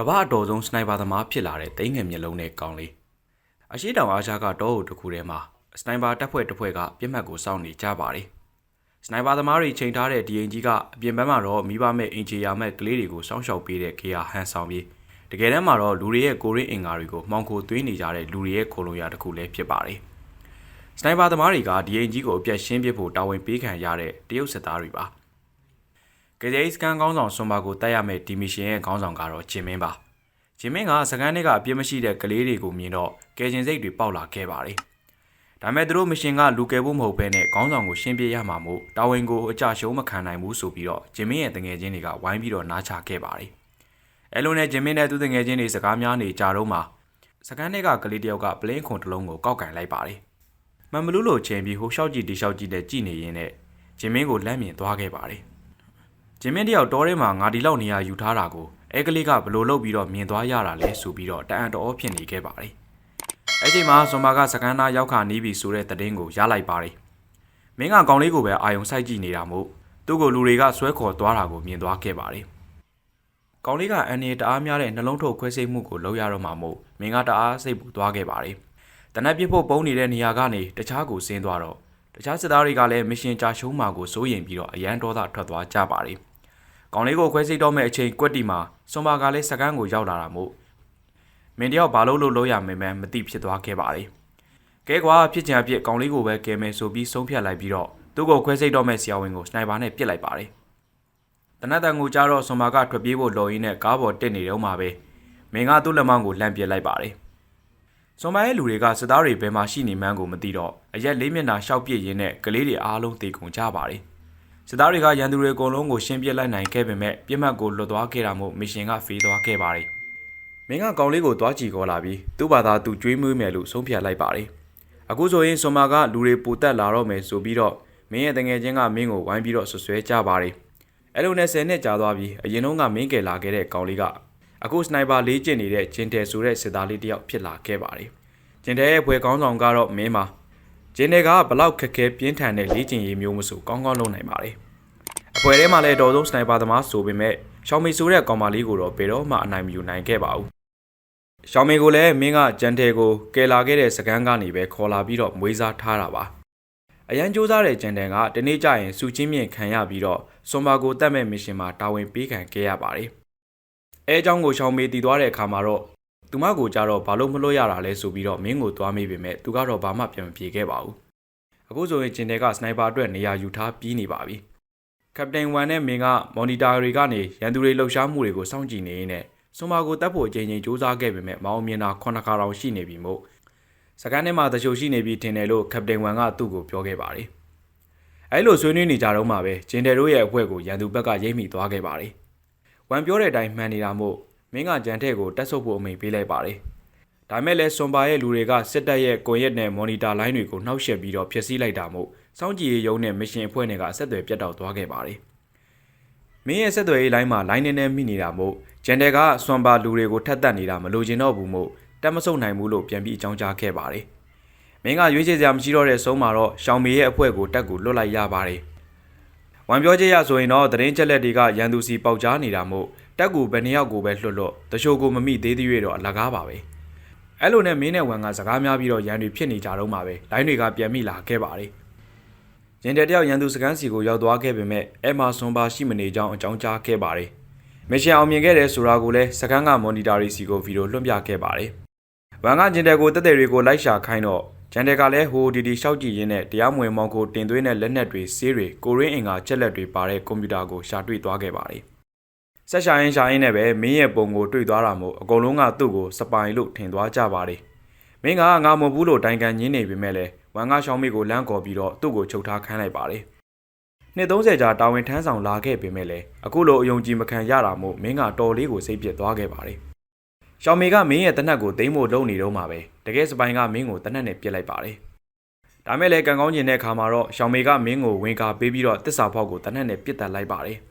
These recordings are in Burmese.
ကမ္ဘာအတော်ဆုံးစနိုက်ပါသမားဖြစ်လာတဲ့တိတ်ငယ်မျက်လုံးနဲ့ကောင်းလေးအရှိတောင်အားရှားကတောအုပ်တစ်ခုထဲမှာစနိုက်ပါတပ်ဖွဲ့တစ်ဖွဲ့ကပြစ်မှတ်ကိုစောင့်နေကြပါတယ်စနိုက်ပါသမားတွေချိန်ထားတဲ့ဒီအင်ကြီးကအပြင်ဘက်မှာတော့မိဘမဲ့အင်ဂျီယာမဲ့ကလေးတွေကိုစောင့်ရှောက်ပေးတဲ့ခေယာဟန်ဆောင်ပြီးတကယ်တမ်းမှာတော့လူတွေရဲ့ကိုရင်းအင်္ကာတွေကိုမှောင်ခိုသွင်းနေကြတဲ့လူတွေရဲ့ခိုလုံရတစ်ခုလည်းဖြစ်ပါတယ်စနိုက်ပါသမားတွေကဒီအင်ကြီးကိုအပြတ်ရှင်းပစ်ဖို့တာဝန်ပေးခံရတဲ့တရုတ်စစ်သားတွေပါ ကကြေးစကန်ခေါင်းဆောင်ဆွန်ပါကိုတိုက်ရမယ့်ဒီမီရှင်ရဲ့ခေါင်းဆောင်ကတော့ဂျင်မင်းပါဂျင်မင်းကစကန်တွေကအပြစ်မရှိတဲ့ကလေးတွေကိုမြင်တော့ကယ်ကျင်စိတ်တွေပေါက်လာခဲ့ပါတယ်ဒါမဲ့သူတို့မရှင်ကလူကယ်ဖို့မဟုတ်ဘဲနဲ့ခေါင်းဆောင်ကိုရှင်းပြရမှာမို့တာဝန်ကိုအကြရှုံးမခံနိုင်ဘူးဆိုပြီးတော့ဂျင်မင်းရဲ့တငယ်ချင်းတွေကဝိုင်းပြီးတော့နားချခဲ့ပါတယ်အဲလိုနဲ့ဂျင်မင်းနဲ့သူတငယ်ချင်းတွေစကားများနေကြတော့မှစကန်တွေကကလေးတယောက်ကပလင်းခွန်တစ်လုံးကိုကောက်ကင်လိုက်ပါတယ်မန်မလူးလိုချိန်ပြီးဟိုလျှောက်ကြည့်ဒီလျှောက်ကြည့်နဲ့ကြည်နေရင်းနဲ့ဂျင်မင်းကိုလမ်းမြင်သွားခဲ့ပါတယ် ဂျင်မင်းတယောက်တောထဲမှာငါဒီလောက်နေရာယူထားတာကိုအဲကလေးကဘလို့လုပ်ပြီးတော့မြင်သွားရတာလဲဆိုပြီးတော့တအံ့တော်ဖြစ်နေခဲ့ပါတယ်။အဲ့ဒီမှာဇွန်မာကစကန်သားရောက်ခါနီးပြီဆိုတဲ့သတင်းကိုရလိုက်ပါတယ်။မင်းကကောင်လေးကိုပဲအာယုံစိုက်ကြည့်နေတာမို့သူ့ကိုလူတွေကဆွဲခေါ်သွားတာကိုမြင်သွားခဲ့ပါတယ်။ကောင်လေးကအန်နေတအားများတဲ့နှလုံးထုတ်ခွဲစိတ်မှုကိုလုပ်ရတော့မှမို့မင်းကတအားစိတ်ပူသွားခဲ့ပါတယ်။တနက်ပြစ်ဖို့ပုံနေတဲ့နေရာကနေတခြားကိုဆင်းသွားတော့တခြားစစ်သားတွေကလည်းမရှင်ကြာရှုံးမှာကိုစိုးရင်ပြီးတော့အရန်ဒေါသထွက်သွားကြပါတယ်။ ကောင်လေးကိုခွဲစိတ်တော့မဲ့အချိန်ကွက်တီမှာစွန်ပါကလည်းစကန်းကိုရောက်လာတာမို့မင်းတယောက်ဘာလို့လို့လို့ရမယ်မဲမသိဖြစ်သွားခဲ့ပါလေကဲကွာဖြစ်ချင်အဖြစ်ကောင်လေးကိုပဲကဲမယ်ဆိုပြီးဆုံးဖြတ်လိုက်ပြီးတော့သူ့ကိုခွဲစိတ်တော့မဲ့ဆရာဝန်ကိုစနိုက်ပါနဲ့ပစ်လိုက်ပါတယ်တနတ်တန်ကိုကြားတော့စွန်ပါကထွက်ပြေးဖို့လော်ရင်းနဲ့ကားပေါ်တက်နေတော့မှပဲမင်းကသူ့လက်မောင်းကိုလှမ်းပစ်လိုက်ပါတယ်စွန်ပါရဲ့လူတွေကစစ်သားတွေဘယ်မှာရှိနေမှန်းကိုမသိတော့အရက်လေးမျက်နှာရှောက်ပြစ်ရင်းနဲ့ကလေးတွေအားလုံးတေကုန်ကြပါတယ် စစ်သားတွေကရန်သူတွေအကုန်လုံးကိုရှင်းပြလိုက်နိုင်ခဲ့ပေမဲ့ပြစ်မှတ်ကိုလွတ်သွားခဲ့တာမို့မစ်ရှင်ကဖေးသွားခဲ့ပါတယ်။မင်းကကောင်လေးကိုသွားကြည့်ခေါ်လာပြီးသူ့ဘာသာသူကျွေးမွေးမယ်လို့ဆုံးဖြတ်လိုက်ပါတယ်။အခုဆိုရင်ဆွန်မာကလူတွေပူတက်လာတော့မယ်ဆိုပြီးတော့မင်းရဲ့တငယ်ချင်းကမင်းကိုဝိုင်းပြီးတော့ဆွဆွဲကြပါတယ်။အဲ့လိုနဲ့10နှစ်ကြာသွားပြီးအရင်တုန်းကမင်းကယ်လာခဲ့တဲ့ကောင်လေးကအခုစနိုက်ပါလေးကျင့်နေတဲ့ဂျင်တယ်ဆိုတဲ့စစ်သားလေးတစ်ယောက်ဖြစ်လာခဲ့ပါတယ်။ဂျင်တယ်ရဲ့ဘွယ်ကောင်းဆောင်ကတော့မင်းပါ။ ဂျင်တယ်ကဘလောက်ခက်ခဲပြင်းထန်တဲ့လေ့ကျင့်ရေးမျိုးမဆိုကောင်းကောင်းလုပ်နိုင်ပါတယ်။အပွဲထဲမှာလည်းတော်ဆုံးစနိုက်ပါသမားဆိုပေမဲ့ရှောင်းမီဆိုတဲ့ကောင်မလေးကိုတော့ဘယ်တော့မှအနိုင်မယူနိုင်ခဲ့ပါဘူး။ရှောင်းမီကိုလည်းမင်းကကြံတဲကိုကယ်လာခဲ့တဲ့စကန်းကနေပဲခေါ်လာပြီးတော့မွေးစားထားတာပါ။အရန်ကြိုးစားတဲ့ကြံတန်ကတနေ့ကျရင်စူချင်းမြင့်ခံရပြီးတော့စွန်ပါကိုတတ်မဲ့မစ်ရှင်မှာတာဝန်ပေးခံခဲ့ရပါတယ်။အဲအကြောင်းကိုရှောင်းမီတည်သွားတဲ့အခါမှာတော့ သူမကိုကြတော့ဘာလို့မလွတ်ရတာလဲဆိုပြီးတော့မင်းကိုသွားမေးပေမဲ့သူကတော့ဘာမှပြန်မပြေခဲ့ပါဘူး။အခုဆိုရင်ဂျင်တဲကစနိုက်ပါအတွက်နေရာယူထားပြီးနေပါပြီ။ကပတိန်ဝန်နဲ့မင်းကမော်နီတာတွေကနေရန်သူတွေလှုပ်ရှားမှုတွေကိုစောင့်ကြည့်နေရင်းနဲ့ဆွန်မာကိုတပ်ဖို့အချိန်ချင်းစူးစမ်းခဲ့ပေမဲ့မအောင်မြင်တာခုနှစ်ခါတောင်ရှိနေပြီမို့စကန်ထဲမှာတချို့ရှိနေပြီထင်တယ်လို့ကပတိန်ဝန်ကသူ့ကိုပြောခဲ့ပါတယ်။အဲလိုဆွေးနွေးနေကြတော့မှပဲဂျင်တယ်တို့ရဲ့အဖွဲ့ကိုရန်သူဘက်ကရိပ်မိသွားခဲ့ပါတယ်။ဝန်ပြောတဲ့အတိုင်းမှန်နေတာမို့ မင်းကကြံထဲကိုတက်ဆုပ်ဖို့အမိန့်ပေးလိုက်ပါတယ်။ဒါမဲ့လည်းဆွန်ပါရဲ့လူတွေကစစ်တပ်ရဲ့ကွန်ရက်နဲ့မော်နီတာလိုင်းတွေကိုနှောက်ယှက်ပြီးတော့ဖျက်ဆီးလိုက်တာမို့စောင့်ကြည့်ရေးရုံးနဲ့မရှင်အဖွဲ့တွေကအဆက်အသွယ်ပြတ်တောက်သွားခဲ့ပါတယ်။မင်းရဲ့ဆက်သွယ်ရေးလိုင်းမှာလိုင်းနေနေမိနေတာမို့ဂျန်တယ်ကဆွန်ပါလူတွေကိုထက်တက်နေတာမလိုချင်တော့ဘူးမို့တက်မဆုတ်နိုင်ဘူးလို့ပြန်ပြီးအကြောင်းကြားခဲ့ပါတယ်။မင်းကရွေးချယ်စရာမရှိတော့တဲ့ဆုံးမှာတော့ရှောင်မေရဲ့အဖွဲ့ကိုတက်ကူလွတ်လိုက်ရပါတယ်။ဝန်ပြောချက်ရဆိုရင်တော့သတင်းချက်လက်တွေကရန်သူစီပေါက်ကြားနေတာမို့ တက်ကူဘယ်နှစ်ယောက်ကိုပဲလွတ်လွတ်တချို့ကိုမမိသေးသေး၍တော့အလကားပါပဲ။အဲ့လိုနဲ့မင်းနဲ့ဝန်ကစကားများပြီးတော့ရန်တွေဖြစ်နေကြတော့မှပဲလိုင်းတွေကပြန်မိလာခဲ့ပါတယ်။ရင်တဲ့တယောက်ရန်သူစကန်းစီကိုရောက်သွားခဲ့ပေမဲ့အဲမာဆွန်ပါရှိမနေကြောင်းအကြောင်းကြားခဲ့ပါတယ်။မစ်ရှင်အောင်မြင်ခဲ့တဲ့ဆိုတာကိုလည်းစကန်းကမော်နီတာရီစီကိုဗီဒီယိုလွှင့်ပြခဲ့ပါတယ်။ဗန်ကဂျင်တယ်ကိုတက်တဲ့တွေကိုလိုက်ရှာခိုင်းတော့ဂျန်တယ်ကလည်းဟိုဒီဒီရှောက်ကြည့်ရင်းနဲ့တရားမဝင်မောင်ကိုတင်သွင်းတဲ့လက်နက်တွေဆေးတွေကိုရင်းအင်္ဂါချက်လက်တွေပါတဲ့ကွန်ပျူတာကိုရှာတွေ့သွားခဲ့ပါတယ်။ ဆက်ရှာရင်ရှာရင်နဲ့ပဲမင်းရဲ့ပုံကိုတွေ့သွားတာမို့အကုန်လုံးကသူ့ကိုစပိုင်လို့ထင်သွားကြပါတယ်။မင်းကငါမဟုတ်ဘူးလို့တိုင်ကန်ညင်းနေပေမဲ့လည်းဝမ်ကရှောင်းမေကိုလမ်းကော်ပြီးတော့သူ့ကိုချုပ်ထားခိုင်းလိုက်ပါတယ်။နှစ်30ကြာတာဝန်ထမ်းဆောင်လာခဲ့ပေမဲ့လည်းအခုလိုအယုံကြည်မခံရတာမို့မင်းကတော်လေးကိုစိတ်ပြစ်သွားခဲ့ပါတယ်။ရှောင်းမေကမင်းရဲ့တနက်ကိုသိမ်းဖို့လုပ်နေတော့မှပဲတကယ်စပိုင်ကမင်းကိုတနက်နဲ့ပြစ်လိုက်ပါတယ်။ဒါမဲ့လည်းကံကောင်းကျင်တဲ့အခါမှာတော့ရှောင်းမေကမင်းကိုဝင်ကာပေးပြီးတော့တစ္ဆာဖောက်ကိုတနက်နဲ့ပြစ်တက်လိုက်ပါတယ်။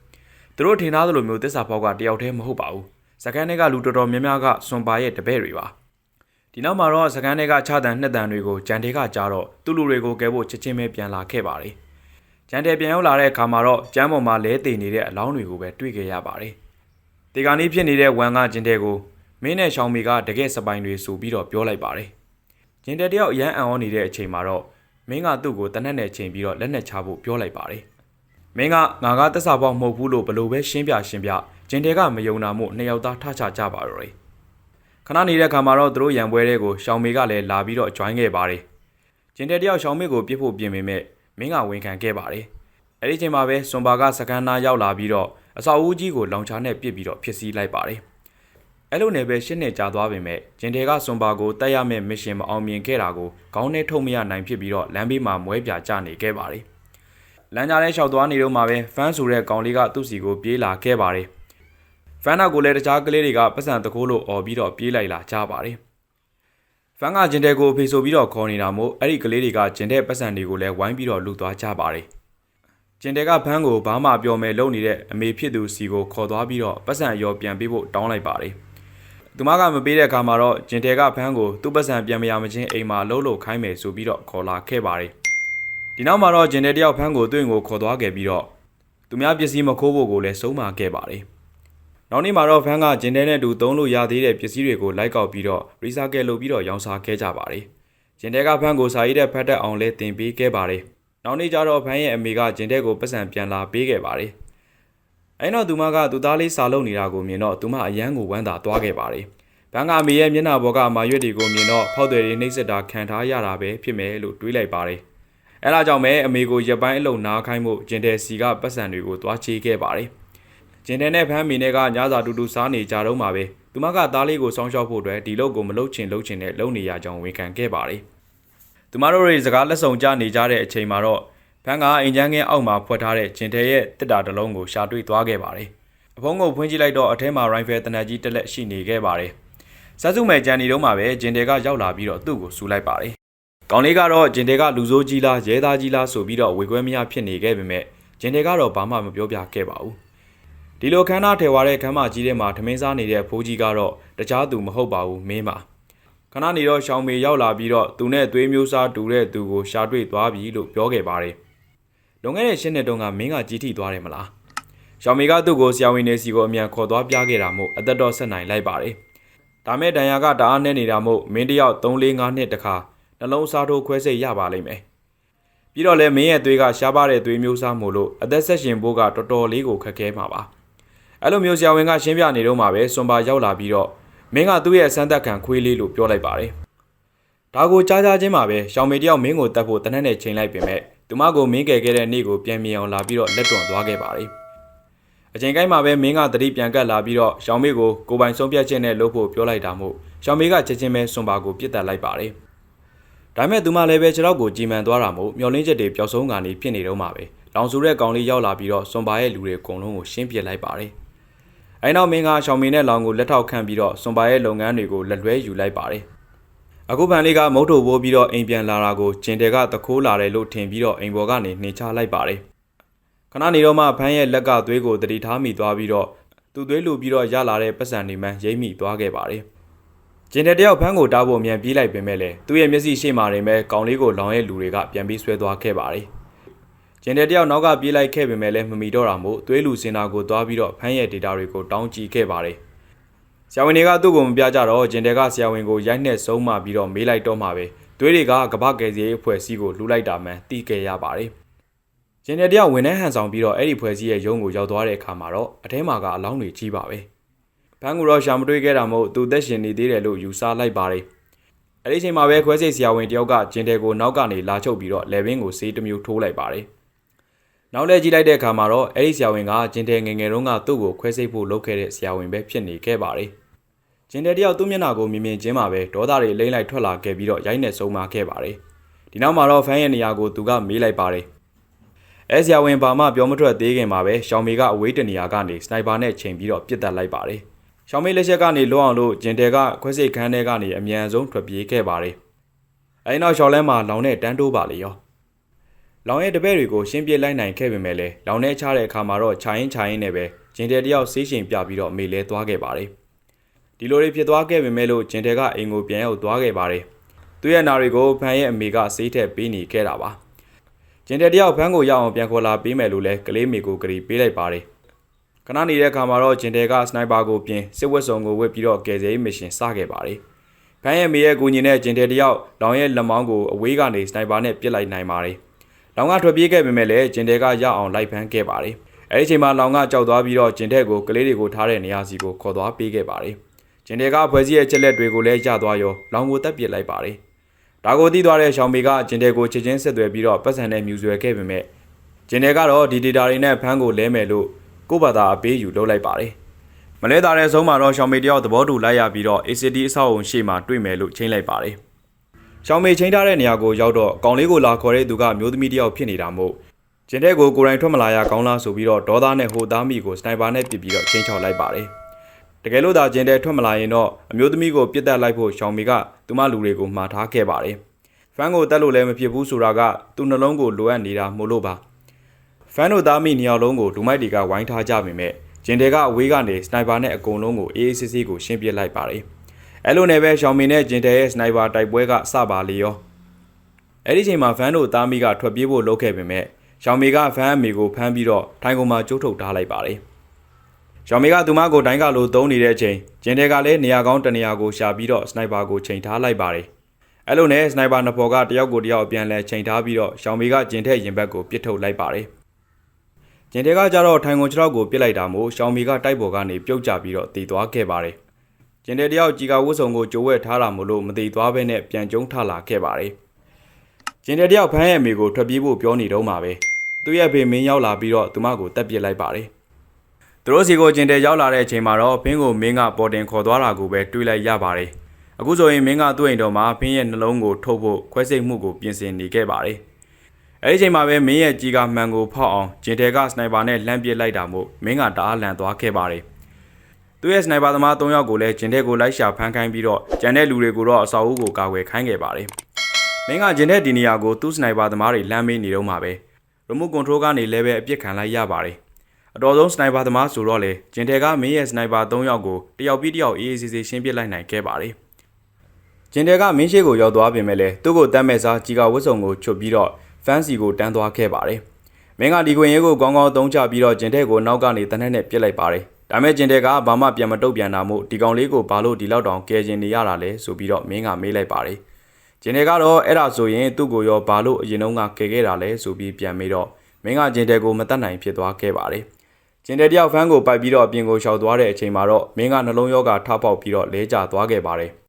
သူတို့ထင်သားသလိုမျိုးတစ္ဆာဖောက်ကတယောက်တည်းမဟုတ်ပါဘူး။စကန်တွေကလူတော်တော်များများကစွန်ပါရဲ့တပည့်တွေပါ။ဒီနောက်မှာတော့စကန်းတွေကခြားတန်နှစ်တန်တွေကိုဂျန်တဲကကြားတော့သူ့လူတွေကိုကဲဖို့ချက်ချင်းပဲပြန်လာခဲ့ပါတယ်။ဂျန်တဲပြန်ရောက်လာတဲ့အခါမှာတော့ကျမ်းပေါ်မှာလဲတည်နေတဲ့အလောင်းတွေကိုပဲတွေ့ခဲ့ရပါတယ်။တတေကာနီးဖြစ်နေတဲ့ဝမ်ကဂျင်တဲကိုမင်းနဲ့ရှောင်းမီကတကယ်စပိုင်တွေဆိုပြီးတော့ပြောလိုက်ပါတယ်ဂျင်တဲတယောက်အရန်အံ့ဩနေတဲ့အချိန်မှာတော့မင်းကသူ့ကိုတနက်နဲ့ချိန်ပြီးတော့လက်နဲ့ချဖို့ပြောလိုက်ပါတယ် မင်းကငါကတက်စာပေါက်မဟုတ်ဘူးလို့ဘလို့ပဲရှင်းပြရှင်းပြဂျင်တဲကမယုံနာမှုနှစ်ယောက်သားထချကြပါတော့တယ်ခဏနေတဲ့ခါမှာတော့သူတို့ရံပွဲတဲ့ကိုရှောင်းမီကလည်းလာပြီးတော့ join ခဲ့ပါတယ်ဂျင်တဲတယောက်ရှောင်းမီကိုပြစ်ဖို့ပြင်ပေမဲ့မင်းကဝန်ခံခဲ့ပါတယ်အဲ့ဒီချိန်မှာပဲစွန်ဘာကစကန်နာရောက်လာပြီးတော့အဆောက်အဦကြီးကိုလောင်ချာနဲ့ပစ်ပြီးတော့ဖြစ်စည်းလိုက်ပါတယ်အဲ့လိုနဲ့ပဲရှင်းနေကြသွားပေမဲ့ဂျင်တဲကစွန်ဘာကိုတက်ရမယ့်မစ်ရှင်မအောင်မြင်ခဲ့တာကိုခေါင်းနဲ့ထုတ်မရနိုင်ဖြစ်ပြီးတော့လမ်းဘေးမှာမွဲပြကျနေခဲ့ပါတယ် လမ်းကြားထဲလျှောက်သွားနေတော့မှပဲဖန်ဆိုတဲ့ကောင်လေးကသူ့စီကိုပြေးလာခဲ့ပါတယ်ဖန်နာကိုလည်းတခြားကလေးတွေကပတ်စံတကိုးလို့អော်ပြီးတော့ပြေးလိုက်လာကြပါတယ်ဖန်ကဂျင်တဲကိုဖေဆိုပြီးတော့ခေါ်နေတာမို့အဲ့ဒီကလေးတွေကဂျင်တဲပတ်စံတွေကိုလည်းဝိုင်းပြီးတော့လူသွားကြပါတယ်ဂျင်တဲကဖန်ကိုဘာမှပြောမယ်လုံနေတဲ့အမေဖြစ်သူစီကိုခေါ်သွားပြီးတော့ပတ်စံရောပြန်ပေးဖို့တောင်းလိုက်ပါတယ်သူမကမပေးတဲ့အခါမှာတော့ဂျင်တဲကဖန်ကိုသူ့ပတ်စံပြန်မရမချင်းအိမ်မှာလှုပ်လှုပ်ခိုင်းမယ်ဆိုပြီးတော့ခေါ်လာခဲ့ပါတယ် ဒီနောက်မှာတော့ဂျင်တဲတယောက်ဖန်ကိုသူ့အိမ်ကိုခေါ်သွားခဲ့ပြီးတော့သူများပစ္စည်းမခိုးဖို့ကိုလည်းစုံးမခဲ့ပါတယ်နောက်နေ့မှာတော့ဖန်ကဂျင်တဲနဲ့တူသုံးလို့ရသေးတဲ့ပစ္စည်းတွေကိုလိုက်ကောက်ပြီးတော့ရီစာကဲလုပ်ပြီးတော့ရောင်းစားခဲ့ကြပါတယ်။ဂျင်တဲကဖန်ကိုစာရေးတဲ့ဖတ်တက်အောင်လဲတင်ပေးခဲ့ပါတယ်။နောက်နေ့ကျတော့ဖန်ရဲ့အမေကဂျင်တဲကိုပတ်စံပြန်လာပေးခဲ့ပါတယ်။အဲနောက်သူမကသူသားလေးစာလုပ်နေတာကိုမြင်တော့သူမအယမ်းကိုဝမ်းသာသွားခဲ့ပါတယ်။ဖန်ကအမေရဲ့မျက်နှာပေါ်ကမာရွက်တွေကိုမြင်တော့ဖောက်တယ်တွေနှိမ့်ဆက်တာခံထားရတာပဲဖြစ်မယ်လို့တွေးလိုက်ပါတယ်။ အဲဒါကြောင့်ပဲအမေကိုရပိုင်းအလုံနားခိုင်းမှုဂျင်တဲစီကပတ်စံတွေကိုသွားချေးခဲ့ပါတယ်။ဂျင်တဲနဲ့ဖမ်းမီနဲ့ကညစာတူတူစားနေကြတော့မှာပဲသူမကသားလေးကိုစောင်းရှောက်ဖို့အတွက်ဒီလုပ်ကိုမလုပ်ချင်လုပ်ချင်နဲ့လုပ်နေရကြောင်းဝန်ခံခဲ့ပါတယ်သူမတို့တွေစကားလက်ဆောင်ကြနေကြတဲ့အချိန်မှာတော့ဖမ်းကအင်ဂျန်ကင်းအောက်မှာဖွက်ထားတဲ့ဂျင်တဲရဲ့တစ်တာတစ်လုံးကိုရှာတွေ့သွားခဲ့ပါတယ်အဖုံးကိုဖွင့်ကြည့်လိုက်တော့အထဲမှာရိုင်ဖယ်တနက်ကြီးတစ်လက်ရှိနေခဲ့ပါတယ်ဆက်စုမဲ့ဂျန်နေတော့မှာပဲဂျင်တဲကရောက်လာပြီးတော့သူ့ကိုစူလိုက်ပါတယ် ကောင်လေးကတော့ဂျင်တဲကလူဆိုးကြီးလားရဲသားကြီးလားဆိုပြီးတော့ဝေခွဲမရဖြစ်နေခဲ့ပေမဲ့ဂျင်တဲကတော့ဘာမှမပြောပြခဲ့ပါဘူးဒီလိုခန်းသားထဲဝါတဲ့ခန်းမကြီးထဲမှာထမင်းစားနေတဲ့ဖိုးကြီးကတော့တခြားသူမဟုတ်ပါဘူးမင်းပါခဏနေတော့ရှောင်းမေရောက်လာပြီးတော့သူနဲ့သွေးမျိုးစားတူတဲ့သူကိုရှာတွေ့သွားပြီလို့ပြောခဲ့ပါတယ်လွန်ခဲ့တဲ့ရှင်းနှစ်တုန်းကမင်းကကြီးထိသွားတယ်မလားရှောင်းမေကသူ့ကိုဆရာဝန်နေစီကိုအမြန်ခေါ်သွားပြခဲ့တာမို့အသက်တော်ဆက်နိုင်လိုက်ပါတယ်ဒါမဲ့ဒဏ်ရာကတအားနဲ့နေတာမို့မင်းတယောက်3 4 5နှစ်တခါ နှလုံးစားထိုးခွဲစိတ်ရပါလိမ့်မယ်ပြီးတော့လဲမင်းရဲ့သွေးကရှားပါတဲ့သွေးမျိုးစားမို့လို့အသက်ဆက်ရှင်ဖို့ကတော်တော်လေးကိုခက်ခဲမှာပါအဲ့လိုမျိုးဆရာဝန်ကရှင်းပြနေတော့မှပဲစွန်ပါရောက်လာပြီးတော့မင်းကသူ့ရဲ့အစမ်းသက်ခံခွေးလေးလို့ပြောလိုက်ပါတယ်။ဒါကိုကြားကြားချင်းမှာပဲရှောင်းမေတယောက်မင်းကိုတတ်ဖို့တနက်နဲ့ချိန်လိုက်ပြင်မဲ့သူမကိုမင်းကယ်ခဲ့တဲ့နေ့ကိုပြန်မြင်အောင်လာပြီးတော့လက်တွန့်သွားခဲ့ပါတယ်။အချိန်ကိုင်းမှာပဲမင်းကတတိပြန်ကတ်လာပြီးတော့ရှောင်းမေကိုကိုပိုင်ဆုံးဖြတ်ခြင်းနဲ့လုပ်ဖို့ပြောလိုက်တာမို့ရှောင်းမေကချက်ချင်းပဲစွန်ပါကိုပြစ်တက်လိုက်ပါတယ်။ ဒါမဲ့သူမလည်းပဲခြေထောက်ကိုကြည်မှန်သွားတာမို့မျောလင်းချက်တွေပျောက်ဆုံးကနေဖြစ်နေတော့မှပဲလောင်ဆူတဲ့ကောင်လေးရောက်လာပြီးတော့စွန်ပါရဲ့လူတွေအကုန်လုံးကိုရှင်းပြလိုက်ပါတယ်။အဲနောက်မင်းကရှောင်းမင်းနဲ့လောင်ကိုလက်ထောက်ခံပြီးတော့စွန်ပါရဲ့လုပ်ငန်းတွေကိုလက်လွဲယူလိုက်ပါတယ်။အခုပန်လေးကမုတ်ထုတ်ပိုးပြီးတော့အိမ်ပြန်လာတာကိုဂျင်တဲကတခိုးလာတယ်လို့ထင်ပြီးတော့အိမ်ပေါ်ကနေနှင်ချလိုက်ပါတယ်။ခဏနေတော့မှဖန်းရဲ့လက်ကသွေးကိုတတိထားမိသွားပြီးတော့သူ့သွေးလူပြီးတော့ရလာတဲ့ပတ်စံတွေမှရိမ့်မိသွားခဲ့ပါတယ်။ ဂျင်တဲတယောက်ဖန်းကိုတားဖို့အမြန်ပြေးလိုက်ပင်မဲ့လေသူ့ရဲ့မျက်စိရှိမှနေမဲ့ကောင်လေးကိုလောင်ရဲ့လူတွေကပြန်ပြီးဆွဲသွားခဲ့ပါတယ်။ဂျင်တဲ့တယောက်နောက်ကပြေးလိုက်ခဲ့ပေမဲ့လည်းမမီတော့တာမို့သွေးလူစင်တာကိုသွားပြီးတော့ဖမ်းရဲ့ data တွေကိုတောင်းကြည့်ခဲ့ပါတယ်။ဆရာဝန်တွေကသူ့ကိုမပြကြတော့ဂျင်တဲ့ကဆရာဝန်ကိုရိုက်နှက်ဆုံးမပြီးတော့မေးလိုက်တော့မှပဲသွေးတွေကကပကယ်စီရေးအဖွဲ့အစည်းကိုလှူလိုက်တာမှန်သိခဲ့ရပါတယ်။ဂျင်တဲ့တယောက်ဝန်ထမ်းဟန်ဆောင်ပြီးတော့အဲ့ဒီဖွဲ့စည်းရဲ့ရုံးကိုရောက်သွားတဲ့အခါမှာတော့အထဲမှာကအလောင်းတွေကြီးပါပဲ။ ဖမ်းကူတော့ရှာမတွေ့ခဲ့တာမို့သူသက်ရှင်နေသေးတယ်လို့ယူဆလိုက်ပါတယ်။အဲ့ဒီအချိန်မှာပဲခွဲစိတ်ဆရာဝန်တယောက်ကဂျင်တဲ့ကိုနောက်ကနေလာချုပ်ပြီးတော့လေဘင်းကိုဆေးတစ်မျိုးထိုးလိုက်ပါတယ်။နောက်လဲကြည့်လိုက်တဲ့အခါမှာတော့အဲ့ဒီဆရာဝန်ကဂျင်တဲငယ်ငယ်တုန်းကသူ့ကိုခွဲစိတ်ဖို့လုပ်ခဲ့တဲ့ဆရာဝန်ပဲဖြစ်နေခဲ့ပါတယ်။ဂျင်တဲတယောက်သူ့မျက်နှာကိုမြင်မြင်ချင်းမှာပဲဒေါသတွေလိမ့်လိုက်ထွက်လာခဲ့ပြီးတော့ရိုက်နေဆုံးမခဲ့ပါတယ်။ဒီနောက်မှာတော့ဖန်ရဲ့နေရာကိုသူကမေးလိုက်ပါတယ်။အဲဆရာဝန်ဘာမှပြောမထွက်သေးခင်မှာပဲရှောင်းမေကအဝေးတနေရာကနေစနိုက်ပါနဲ့ချိန်ပြီးတော့ပစ်တက်လိုက်ပါတယ်။ ရှောင်းမေလက်ချက်ကနေလွတ်အောင်လို့ဂျင်တဲကခွဲစိတ်ခန်းထဲကနေအမြန်ဆုံးထွက်ပြေးခဲ့ပါတယ်။အဲဒီနောက်ရှောင်းလဲမှာလောင်နဲ့တန်းတိုးပါလေရော။လောင်ရဲ့တပည့်တွေကိုရှင်းပြလိုက်နိုင်ခဲ့ပေမဲ့လည်းလောင်နဲ့ချတဲ့အခါမှာတော့ခြိုင်းခြိုင်းနဲ့ပဲဂျင်တဲတယောက်ဆေးရှင်ပြပြီးတော့မေလဲသွားခဲ့ပါတယ်။ဒီလိုတွေဖြစ်သွားခဲ့ပေမဲ့လို့ဂျင်တဲကအိမ်ကိုပြန်ရောက်သွားခဲ့ပါတယ်။သူ့ရဲ့နာတွေကိုဖန်ရဲ့အမေကဆေးထက်ပေးနေခဲ့တာပါ။ဂျင်တဲတယောက်ဖန်ကိုရအောင်ပြန်ခေါ်လာပေးမယ်လို့လဲကလေးမေကိုကလေးပေးလိုက်ပါတယ်။ ခဏနေတဲ့အခါမှာတော့ဂျင်တယ်ကစနိုက်ပါကိုပြင်စစ်ဝတ်စုံကိုဝတ်ပြီးတော့ကယ်ဆယ်ရေးမစ်ရှင်စခဲ့ပါတယ်။ဖန်ရဲ့မေရဲ့ကိုညီနဲ့ဂျင်တယ်တယောက်လောင်ရဲ့လက်မောင်းကိုအဝေးကနေစနိုက်ပါနဲ့ပစ်လိုက်နိုင်ပါတယ်။လောင်ကထွက်ပြေးခဲ့ပေမဲ့လည်းဂျင်တယ်ကရအောင်လိုက်ဖမ်းခဲ့ပါတယ်။အဲဒီအချိန်မှာလောင်ကကြောက်သွားပြီးတော့ဂျင်တဲ့ကိုကလေးတွေကိုထားတဲ့နေရာစီကိုခေါ်သွားပေးခဲ့ပါတယ်။ဂျင်တယ်ကဖွဲ့စည်းရဲ့ချက်လက်တွေကိုလည်းရသွားရောလောင်ကိုတက်ပစ်လိုက်ပါတယ်။ဒါကိုသိသွားတဲ့ရှောင်းမေကဂျင်တယ်ကိုချက်ချင်းဆက်သွယ်ပြီးတော့ပတ်စံနဲ့မြူဆွဲခဲ့ပေမဲ့ဂျင်တယ်ကတော့ဒီဒေတာတွေနဲ့ဖမ်းကိုလဲမယ်လို့ ကိုယ့်ဘာသာအပေးယူလုပ်လိုက်ပါတယ်။မလဲတာတဲ့အဆုံးမှာတော့ရှောင်းမေတယောက်သဘောတူလိုက်ရပြီးတော့ ACD အဆောက်အုံရှေ့မှာတွေ့မယ်လို့ချိန်လိုက်ပါတယ်။ရှောင်းမေချိန်ထားတဲ့နေရာကိုရောက်တော့ကောင်လေးကိုလာခေါ်တဲ့သူကမျိုးသမီးတယောက်ဖြစ်နေတာမို့ဂျင်တဲ့ကိုကိုယ်တိုင်ထွက်မလာရကောင်းလားဆိုပြီးတော့ဒေါသနဲ့ဟိုသားမိကိုစနိုက်ပါနဲ့ပစ်ပြီးတော့ချင်းချောက်လိုက်ပါတယ်။တကယ်လို့သာဂျင်တဲ့ထွက်မလာရင်တော့အမျိုးသမီးကိုပြစ်တက်လိုက်ဖို့ရှောင်းမေကသူမလူတွေကိုမှားထားခဲ့ပါတယ်။ဖန်ကိုတက်လို့လည်းမဖြစ်ဘူးဆိုတာကသူ့နှလုံးကိုလိုအပ်နေတာမို့လို့ပါ။ ဖန်တို့သားမိနှစ်ယောက်လုံးကိုလူမိုက်တွေကဝိုင်းထားကြပေမဲ့ဂျင်တဲ့ကအဝေးကနေစနိုက်ပါနဲ့အကုန်လုံးကိုအေးအေးဆေးဆေးကိုရှင်းပစ်လိုက်ပါတယ်။အဲလိုနဲ့ပဲရှောင်းမီနဲ့ဂျင်တဲ့ရဲ့စနိုက်ပါတိုက်ပွဲကစပါလေရော။အဲ့ဒီချိန်မှာဖန်တို့သားမိကထွက်ပြေးဖို့လုပ်ခဲ့ပေမဲ့ရှောင်းမီကဖန်အမေကိုဖမ်းပြီးတော့ထိုင်ကုန်မှာကျိုးထုတ်ထားလိုက်ပါတယ်။ရှောင်းမီကသူမကိုတိုင်းကလိုသုံးနေတဲ့အချိန်ဂျင်တဲ့ကလည်းနေရာကောင်းတနေရာကိုရှာပြီးတော့စနိုက်ပါကိုချိန်ထားလိုက်ပါတယ်။အဲ့လိုနဲ့စနိုက်ပါနှစ်ဖော်ကတယောက်ကိုတယောက်အပြန်လဲချိန်ထားပြီးတော့ရှောင်းမီကဂျင်တဲ့ရင်ဘက်ကိုပစ်ထုတ်လိုက်ပါတယ်။ ဂျင်တဲ့ကကြတော့ထိုင်ကုန်ခြေထောက်ကိုပစ်လိုက်တာမို့ရှောင်းမီကတိုက်ပေါ်ကနေပြုတ်ကျပြီးတော့တည်သွားခဲ့ပါတယ်။ဂျင်တဲ့တယောက်ကြီးကဝတ်စုံကိုကြိုးဝဲထားတာမို့လို့မတည်သွားဘဲနဲ့ပြန်ကျုံထလာခဲ့ပါတယ်။ဂျင်တဲ့တယောက်ဖမ်းရဲ့အမေကိုထွက်ပြေးဖို့ပြောနေတော့မှာပဲ။သူ့ရဲ့ဖေမင်းရောက်လာပြီးတော့သူမကိုတက်ပစ်လိုက်ပါတယ်။သူတို့စီကိုဂျင်တဲ့ရောက်လာတဲ့အချိန်မှာတော့ဖင်းကိုမင်းကပေါ်တင်ခေါ်သွားတာကိုပဲတွေးလိုက်ရပါတယ်။အခုဆိုရင်မင်းကသူ့အိမ်တော်မှာဖင်းရဲ့နှလုံးကိုထုတ်ဖို့ခွဲစိတ်မှုကိုပြင်ဆင်နေခဲ့ပါတယ်။ အဲဒီအချိန်မှာပဲမင်းရဲ့ကြီးကမှန်ကိုဖောက်အောင်ဂျင်တဲကစနိုက်ပါနဲ့လှမ်းပစ်လိုက်တာမို့မင်းကတအားလန်သွားခဲ့ပါတယ်။သူ့ရဲ့စနိုက်ပါသမား၃ယောက်ကိုလည်းဂျင်တဲကိုလိုက်ရှာဖမ်းခိုင်းပြီးတော့ကျန်တဲ့လူတွေကိုတော့အစာအုပ်ကိုကာကွယ်ခိုင်းခဲ့ပါတယ်။မင်းကဂျင်တဲ့ဒီနေရာကိုသူ့စနိုက်ပါသမားတွေလမ်းမေးနေတော့မှာပဲ။ remote control ကနေလည်းပဲအပြစ်ခံလိုက်ရပါတယ်။အတော်ဆုံးစနိုက်ပါသမားဆိုတော့လေဂျင်တဲကမင်းရဲ့စနိုက်ပါ၃ယောက်ကိုတယောက်ပြီးတယောက်အေးအေးဆေးဆေးရှင်းပစ်လိုက်နိုင်ခဲ့ပါတယ်။ဂျင်တဲကမင်းရှိကိုရောက်သွားပြင်မဲ့လေသူ့ကိုတမ်းမဲ့စားကြီးကဝတ်စုံကိုချွတ်ပြီးတော့ ဖန်စီကိုတန်းသွားခဲ့ပါတယ်။မင်းကဒီခွင်ရဲကိုကောင်းကောင်းသုံးချပြီးတော့ဂျင်တဲကိုနောက်ကနေတနက်နဲ့ပြစ်လိုက်ပါတယ်။ဒါမဲ့ဂျင်တဲကဘာမှပြန်မတုတ်ပြန်တာမို့ဒီကောင်လေးကိုဘာလို့ဒီလောက်တောင်ကယ်ကျင်နေရတာလဲဆိုပြီးတော့မင်းကမေးလိုက်ပါတယ်။ဂျင်တဲကတော့အဲ့ဒါဆိုရင်သူ့ကိုရောဘာလို့အရင်တုန်းကကယ်ခဲ့တာလဲဆိုပြီးပြန်မေးတော့မင်းကဂျင်တဲကိုမတတ်နိုင်ဖြစ်သွားခဲ့ပါတယ်။ဂျင်တဲတယောက်ဖန်းကိုပိုက်ပြီးတော့အပြင်ကိုရှောက်သွားတဲ့အချိန်မှာတော့မင်းကနှလုံးရောဂါထပေါက်ပြီးတော့လဲကျသွားခဲ့ပါတယ်။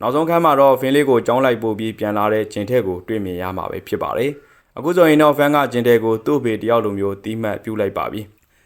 နောက်ဆုံးခန်းမှာတော့ဖင်းလေးကိုကြောင်းလိုက်ပို့ပြီးပြန်လာတဲ့ဂျင်ထဲကိုတွေ့မြင်ရမှာပဲဖြစ်ပါတယ်။အခုဆိုရင်တော့ဖန်ကဂျင်တဲကိုသူ့ဖေတယောက်လိုမျိုးတီးမှတ်ပြုတ်လိုက်ပါပြီ။